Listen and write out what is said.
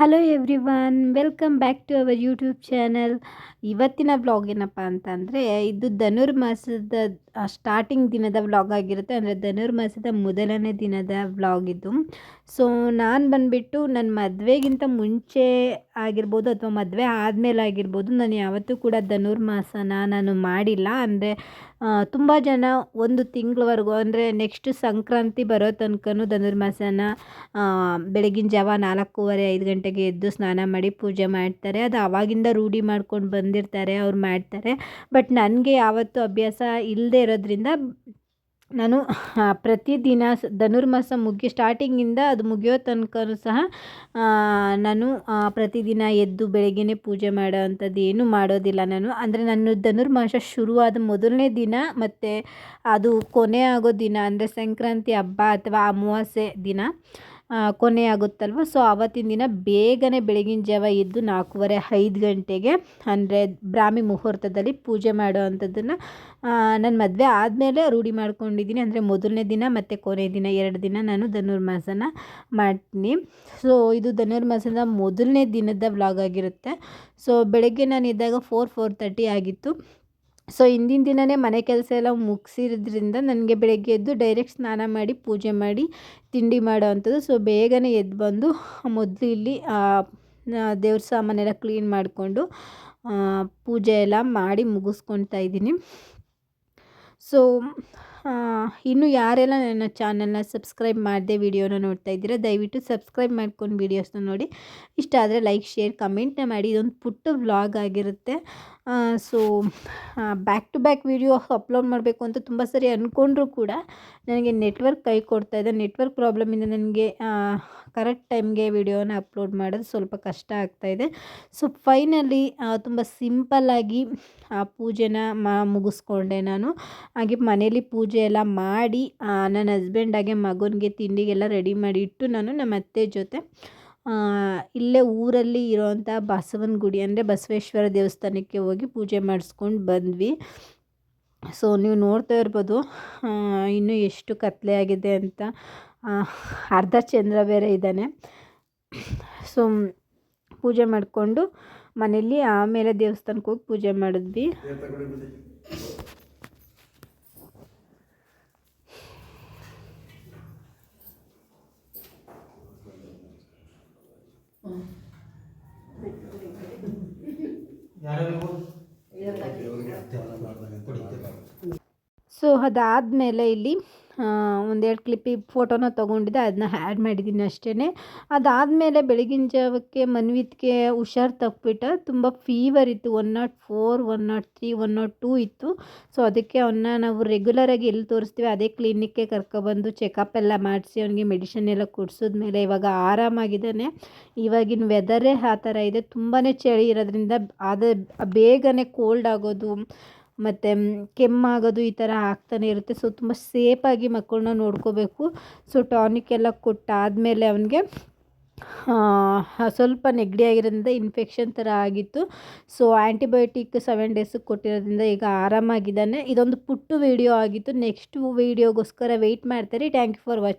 Hello everyone welcome back to our YouTube channel ಇವತ್ತಿನ vlog ಏನಪ್ಪ ಅಂತಂದರೆ, ಇದು ಧನುರ್ಮಾಸದ ಸ್ಟಾರ್ಟಿಂಗ್ ದಿನದ ವ್ಲಾಗ್ ಆಗಿರುತ್ತೆ. ಅಂದರೆ ಧನುರ್ಮಾಸದ ಮೊದಲನೇ ದಿನದ ವ್ಲಾಗ್ ಇದು. ಸೊ ನಾನು ಬಂದುಬಿಟ್ಟು ನನ್ನ ಮದುವೆಗಿಂತ ಮುಂಚೆ ಆಗಿರ್ಬೋದು ಅಥವಾ ಮದುವೆ ಆದಮೇಲೆ ಆಗಿರ್ಬೋದು, ನಾನು ಯಾವತ್ತೂ ಕೂಡ ಧನುರ್ಮಾಸನ ನಾನು ಮಾಡಿಲ್ಲ. ಅಂದರೆ ತುಂಬ ಜನ ಒಂದು ತಿಂಗಳವರೆಗೂ, ಅಂದರೆ ನೆಕ್ಸ್ಟ್ ಸಂಕ್ರಾಂತಿ ಬರೋ ತನಕನೂ ಧನುರ್ಮಾಸನ ಬೆಳಗಿನ ಜಾವ ನಾಲ್ಕೂವರೆ, ಐದು ಗಂಟೆಗೆ ಎದ್ದು ಸ್ನಾನ ಮಾಡಿ ಪೂಜೆ ಮಾಡ್ತಾರೆ. ಅದು ಆವಾಗಿಂದ ರೂಢಿ ಮಾಡ್ಕೊಂಡು ಬಂದಿರ್ತಾರೆ, ಅವ್ರು ಮಾಡ್ತಾರೆ. ಬಟ್ ನನಗೆ ಯಾವತ್ತೂ ಅಭ್ಯಾಸ ಇಲ್ಲದೆ ಇರೋದ್ರಿಂದ ನಾನು ಪ್ರತಿದಿನ ಧನುರ್ಮಾಸ ಮುಗಿ ಸ್ಟಾರ್ಟಿಂಗಿಂದ ಅದು ಮುಗಿಯೋ ತನಕನೂ ಸಹ ನಾನು ಪ್ರತಿದಿನ ಎದ್ದು ಬೆಳಗ್ಗೆನೇ ಪೂಜೆ ಮಾಡೋ ಅಂಥದ್ದು ಏನೂ ಮಾಡೋದಿಲ್ಲ ನಾನು. ಅಂದರೆ ನಾನು ಧನುರ್ಮಾಸ ಶುರುವಾದ ಮೊದಲನೇ ದಿನ ಮತ್ತು ಅದು ಕೊನೆ ಆಗೋ ದಿನ ಅಂದರೆ ಸಂಕ್ರಾಂತಿ ಹಬ್ಬ ಅಥವಾ ಅಮಾವಾಸ್ಯೆ ದಿನ ಕೊನೆ ಆಗುತ್ತಲ್ವ? ಸೊ ಆವತ್ತಿನ ದಿನ ಬೇಗನೆ ಬೆಳಗಿನ ಜಾವ ಎದ್ದು ನಾಲ್ಕೂವರೆ ಐದು ಗಂಟೆಗೆ, ಅಂದರೆ ಬ್ರಾಹ್ಮಿ ಮುಹೂರ್ತದಲ್ಲಿ ಪೂಜೆ ಮಾಡೋ ಅಂಥದ್ದನ್ನು ನನ್ನ ಮದುವೆ ಆದಮೇಲೆ ರೂಢಿ ಮಾಡ್ಕೊಂಡಿದ್ದೀನಿ. ಅಂದರೆ ಮೊದಲನೇ ದಿನ ಮತ್ತು ಕೊನೆ ದಿನ ಎರಡು ದಿನ ನಾನು ಧನುರ್ಮಾಸನ ಮಾಡ್ತೀನಿ. ಸೊ ಇದು ಧನುರ್ಮಾಸದ ಮೊದಲನೇ ದಿನದ ವ್ಲಾಗ್ ಆಗಿರುತ್ತೆ. ಸೊ ಬೆಳಗ್ಗೆ ನಾನು ಇದ್ದಾಗ ಫೋರ್ ಫೋರ್ ತರ್ಟಿ ಆಗಿತ್ತು. ಸೊ ಹಿಂದಿನ ದಿನವೇ ಮನೆ ಕೆಲಸ ಎಲ್ಲ ಮುಗಿಸಿರೋದ್ರಿಂದ ನನಗೆ ಬೆಳಗ್ಗೆ ಎದ್ದು ಡೈರೆಕ್ಟ್ ಸ್ನಾನ ಮಾಡಿ, ಪೂಜೆ ಮಾಡಿ, ತಿಂಡಿ ಮಾಡೋ ಅಂಥದ್ದು ಸೊ ಬೇಗನೆ ಎದ್ದು ಬಂದು, ಮೊದಲು ಇಲ್ಲಿ ದೇವ್ರ ಸಾಮಾನೆಲ್ಲ ಕ್ಲೀನ್ ಮಾಡಿಕೊಂಡು ಪೂಜೆ ಎಲ್ಲ ಮಾಡಿ ಮುಗಿಸ್ಕೊಳ್ತಾ ಇದ್ದೀನಿ. ಸೊ ಇನ್ನೂ ಯಾರೆಲ್ಲ ನನ್ನ ಚಾನಲ್ನ ಸಬ್ಸ್ಕ್ರೈಬ್ ಮಾಡದೆ ವಿಡಿಯೋನ ನೋಡ್ತಾ ಇದ್ದೀರಾ, ದಯವಿಟ್ಟು ಸಬ್ಸ್ಕ್ರೈಬ್ ಮಾಡ್ಕೊಂಡು ವೀಡಿಯೋಸ್ನ ನೋಡಿ. ಇಷ್ಟ ಆದರೆ ಲೈಕ್ ಶೇರ್ ಕಮೆಂಟ್ನ ಮಾಡಿ. ಇದೊಂದು ಪುಟ್ಟ ವ್ಲಾಗ್ ಆಗಿರುತ್ತೆ. So back to back video upload ಮಾಡಬೇಕು ಅಂತ ತುಂಬ ಸರಿ ಅಂದ್ಕೊಂಡ್ರೂ ಕೂಡ ನನಗೆ ನೆಟ್ವರ್ಕ್ ಕೈ ಕೊಡ್ತಾ ಇದೆ. ನೆಟ್ವರ್ಕ್ ಪ್ರಾಬ್ಲಮಿಂದ ನನಗೆ ಕರೆಕ್ಟ್ ಟೈಮ್ಗೆ ವಿಡಿಯೋನ ಅಪ್ಲೋಡ್ ಮಾಡೋದು ಸ್ವಲ್ಪ ಕಷ್ಟ ಆಗ್ತಾಯಿದೆ ಸೊ, ಫೈನಲಿ ತುಂಬ ಸಿಂಪಲ್ಲಾಗಿ ಆ, ಪೂಜೆನ ಮಾ, ಮುಗಿಸ್ಕೊಂಡೆ ನಾನು. ಹಾಗೆ ಮನೇಲಿ ಪೂಜೆ ಎಲ್ಲ ಮಾಡಿ ನನ್ನ ಹಸ್ಬೆಂಡಾಗೆ ಮಗನಿಗೆ ತಿಂಡಿಗೆಲ್ಲ ರೆಡಿ ಮಾಡಿ ಇಟ್ಟು ನಾನು ನಮ್ಮ ಅತ್ತೆ ಜೊತೆ ಇಲ್ಲೇ ಊರಲ್ಲಿ ಇರೋವಂಥ ಬಸವನ ಗುಡಿ, ಅಂದರೆ ಬಸವೇಶ್ವರ ದೇವಸ್ಥಾನಕ್ಕೆ ಹೋಗಿ ಪೂಜೆ ಮಾಡಿಸ್ಕೊಂಡು ಬಂದ್ವಿ. ಸೊ ನೀವು ನೋಡ್ತಾ ಇರ್ಬೋದು ಇನ್ನೂ ಎಷ್ಟು ಕತ್ತಲೆ ಆಗಿದೆ ಅಂತ ಅರ್ಧ ಚಂದ್ರ ಬೇರೆ ಇದ್ದಾನೆ. ಸೊ ಪೂಜೆ ಮಾಡಿಕೊಂಡು ಮನೇಲಿ ಆಮೇಲೆ ದೇವಸ್ಥಾನಕ್ಕೆ ಹೋಗಿ ಪೂಜೆ ಮಾಡಿದ್ವಿ. ಸೊ ಅದಾದಮೇಲೆ ಇಲ್ಲಿ ಒಂದೆರಡು ಕ್ಲಿಪ್ಪಿ ಫೋಟೋನ ತೊಗೊಂಡಿದ್ದೆ ಅದನ್ನ ಆ್ಯಡ್ ಮಾಡಿದ್ದೀನಿ ಅಷ್ಟೇ ಅದಾದಮೇಲೆ ಬೆಳಗಿನ ಜಾವಕ್ಕೆ ಮನ್ವಿತ್ಗೆ ಹುಷಾರು ತಪ್ಪಿಬಿಟ್ಟ ತುಂಬ ಫೀವರ್ ಇತ್ತು one nought four one nought three one nought two ಇತ್ತು. ಸೊ ಅದಕ್ಕೆ ಅವನ್ನ ನಾವು ರೆಗ್ಯುಲರಾಗಿ ಎಲ್ಲಿ ತೋರಿಸ್ತೀವಿ, ಅದೇ ಕ್ಲಿನಿಕ್ಗೆ ಕರ್ಕೊಬಂದು ಚೆಕಪ್ ಎಲ್ಲ ಮಾಡಿಸಿ, ಅವನಿಗೆ ಮೆಡಿಷನ್ ಎಲ್ಲ ಮೇಲೆ ಇವಾಗ ಆರಾಮಾಗಿದ್ದಾನೆ. ಇವಾಗಿನ ವೆದರೇ ಆ ಥರ ಇದೆ. ತುಂಬಾ ಚಳಿ ಇರೋದ್ರಿಂದ, ಅದು, ಬೇಗನೆ ಕೋಲ್ಡ್ ಆಗೋದು ಮತ್ತು ಕೆಮ್ಮಾಗೋದು ಈ ಥರ ಆಗ್ತಾನೆ ಇರುತ್ತೆ. ಸೊ ತುಂಬ ಸೇಫಾಗಿ ಮಕ್ಕಳನ್ನ ನೋಡ್ಕೋಬೇಕು. ಸೊ ಟಾನಿಕ್ ಎಲ್ಲ ಕೊಟ್ಟಾದಮೇಲೆ ಅವನಿಗೆ ಸ್ವಲ್ಪ ನೆಗಡಿ ಆಗಿರೋದ್ರಿಂದ ಇನ್ಫೆಕ್ಷನ್ ಥರ ಆಗಿತ್ತು. ಸೊ ಆ್ಯಂಟಿಬಯೋಟಿಕ್ ಸೆವೆನ್ ಡೇಸಿಗೆ ಕೊಟ್ಟಿರೋದ್ರಿಂದ ಈಗ ಆರಾಮಾಗಿದ್ದಾನೆ. ಇದೊಂದು ಪುಟ್ಟು ವೀಡಿಯೋ ಆಗಿತ್ತು. ನೆಕ್ಸ್ಟ್ ವೀಡಿಯೋಗೋಸ್ಕರ ವೆಯ್ಟ್ ಮಾಡ್ತಾರೆ. Thank you for watching